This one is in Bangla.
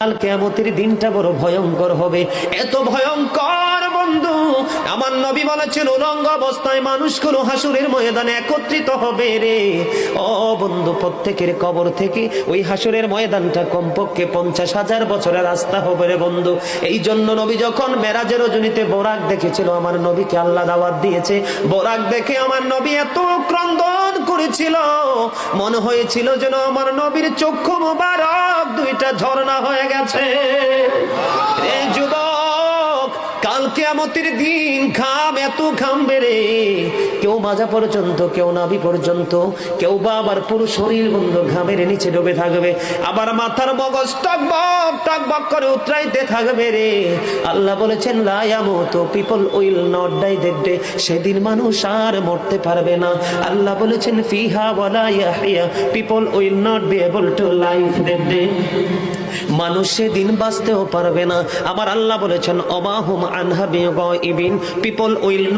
কাল কেয়ামতের দিনটা বড় ভয়ঙ্কর হবে। এত ভয়ঙ্কর আমার নবী বলেছেন, উলঙ্গ অবস্থায় মানুষগুলো হাসুরের ময়দানে একত্রিত হবে রে। ও বন্ধু, প্রত্যেকের কবর থেকে ওই হাসুরের ময়দানটা কমপক্ষে পঞ্চাশ হাজার বছরের রাস্তা হবে রে বন্ধু। এই জন্য নবী যখন মেরাজের রজনীতে বোরাক দেখেছিল, আমার নবীকে আল্লাহ দাওয়াত দিয়েছে। বোরাক দেখে আমার নবী এত ক্রন্দন করেছিল। মনে হয়েছিল যেন আমার নবীর চক্ষু মোবারক দুইটা ঝর্ণা হয়ে গেছে। কাল কেয়ামতের দিন খাম এত খাম বেড়ে, কেউ মাজা পর্যন্ত, কেউ নাভি পর্যন্ত, কেউ বা আবার পুরো শরীর বন্ধ, ঘামের নিচে ডুবে থাকবে। আবার মাথার মগজ টকবক টকবক করে উতরাইতে থাকবে রে। আল্লাহ বলেছেন লায়ামত পিপল উইল নট ডাই দেখবে সেদিন মানুষ আর মরতে পারবে না। আল্লাহ বলেছেন, ফিহা ওয়ালা Yahya, people will not be able to life দেখবে মানুষ সেদিন বাঁচতেও পারবে না। আবার আল্লাহ বলেছেন অবাহুম আনহা বিগইবিন পিপল উইল